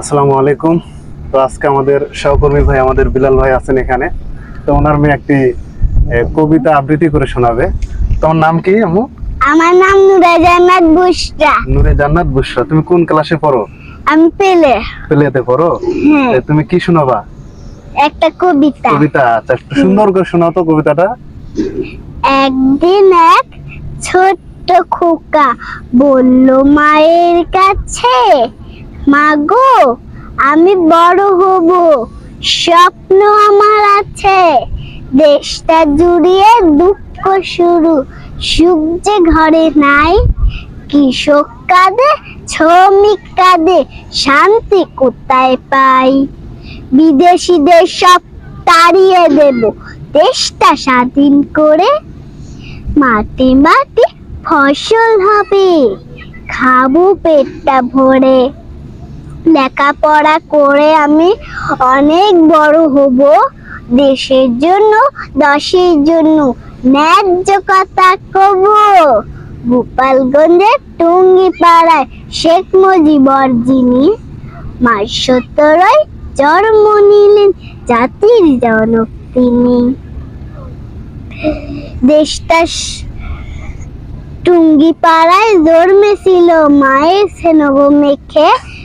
আসসালামু আলাইকুম। তো আজকে আমাদের সহকর্মী ভাই আমাদের বিলাল ভাই আছেন এখানে। তো ওনার মেয়ে একটি কবিতা আবৃত্তি করে শোনাবে। তোমার নাম কি আমু আমার নাম নুরা জান্নাত বুশরা নূরে জান্নাত বুসরা। তুমি কোন ক্লাসে পড়ো? আমি পেলে। প্লেতে পড়ো? তুমি কি শোনাবা? একটা কবিতা। কবিতা আচ্ছা একটু সুন্দর করে শোনাও তো কবিতাটা। একদিন এক ছোট্ট খোকা বলল মায়ের কাছে মা গো, আমি বড় হব। স্বপ্ন আমার আছে। দেশটা জুড়িয়ে দুঃখ শুরু। সুখ যে ঘরে নাই, কৃষক কাঁদে, শ্রমিক কাঁদে, শান্তি কোথায় পাই? বিদেশিদের সব তাড়িয়ে দেব, দেশটা স্বাধীন করে। মাটি মাটি ফসল হবে, খাব পেটটা ভরে। লেখাপড়া করে আমি অনেক বড় হব। দেশের জন্য, দশের জন্য ন্যায্য কথা কব গোপালগঞ্জের টুঙ্গি পাড়ায় শেখ মুজিবর যিনি মাস সত্তরয় জন্ম নিলেন, জাতির জনক তিনি। দেশটা স- টুঙ্গি পাড়ায় জন্মেছিল মায়ের সেনগ মেখে